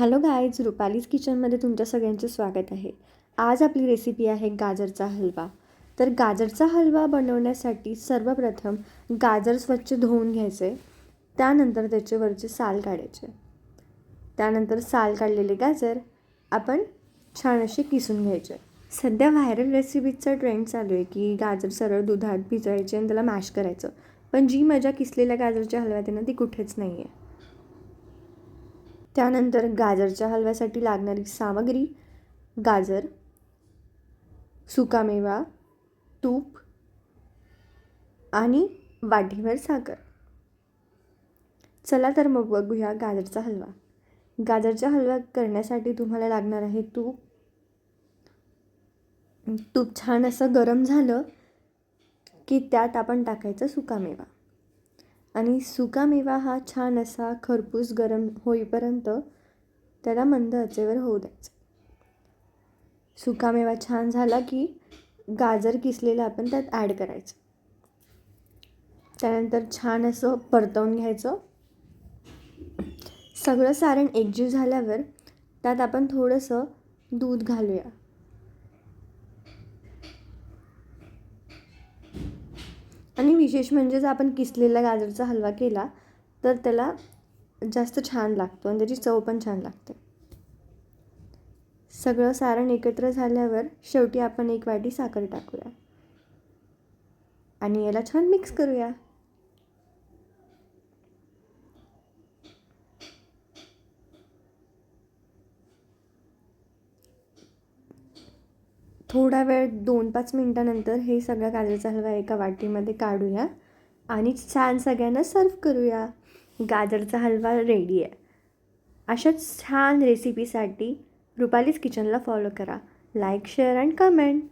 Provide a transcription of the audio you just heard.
Hello guys रुपालीज किचनमध्ये तुमच्या सगळ्यांचे स्वागत आहे. आज आपली रेसिपी आहे गाजरचा हलवा. तर गाजरचा हलवा बनवण्यासाठी सर्वप्रथम गाजर स्वच्छ धुवून घ्यायचे त्यानंतर त्याचे वरचे साल काढायचे. त्यानंतर साल काढलेले गाजर आपण छान असे किसून घ्यायचे. सध्या व्हायरल रेसिपीचा ट्रेंड चालू आहे की गाजर सरळ दुधात भिजवायचे आणि त्याला मॅश करायचं. पण जी मजा किसलेल्या गाजरच्या हलव्यात आहे ना ती कुठेच नाही आहे त्यानंतर गाजरच्या हलव्यासाठी लागणारी सामग्री गाजर सुकामेवा तूप आणि वाटीभर साखर. चला तर मग बघूया गाजरचा हलवा. गाजरचा हलवा करण्यासाठी तुम्हाला लागणार आहे तूप. तूप छान असं गरम झालं की त्यात आपण टाकायचं सुकामेवा. आणि सुकामेवा हा छान असा खरपूस गरम होईपर्यंत त्याला मंद आचेवर होऊ द्यायचं. सुकामेवा छान झाला की गाजर किसलेलं आपण त्यात ॲड करायचं. त्यानंतर छान असं परतवून घ्यायचं. सगळं सारण एकजीव झाल्यावर त्यात आपण थोडंसं दूध घालूया. आणि विशेष म्हणजे जर आपण किसलेला गाजरचा हलवा केला तर त्याला जास्त छान लागतो आणि त्याची चव पण छान लागते. सगळं सारण एकत्र झाल्यावर शेवटी आपण एक वाटी साखर टाकूया. आणि याला छान मिक्स करूया. थोडा वेळ दोन पाच मिनटानंतर हे सगळं गाजरचा हलवा एका वाटीमध्ये काढूया आणि छान सगळ्यांना सर्व करूया. गाजरचा हलवा रेडी आहे. अशाच छान रेसिपीसाठी रुपालीज किचनला फॉलो करा. Like share and comment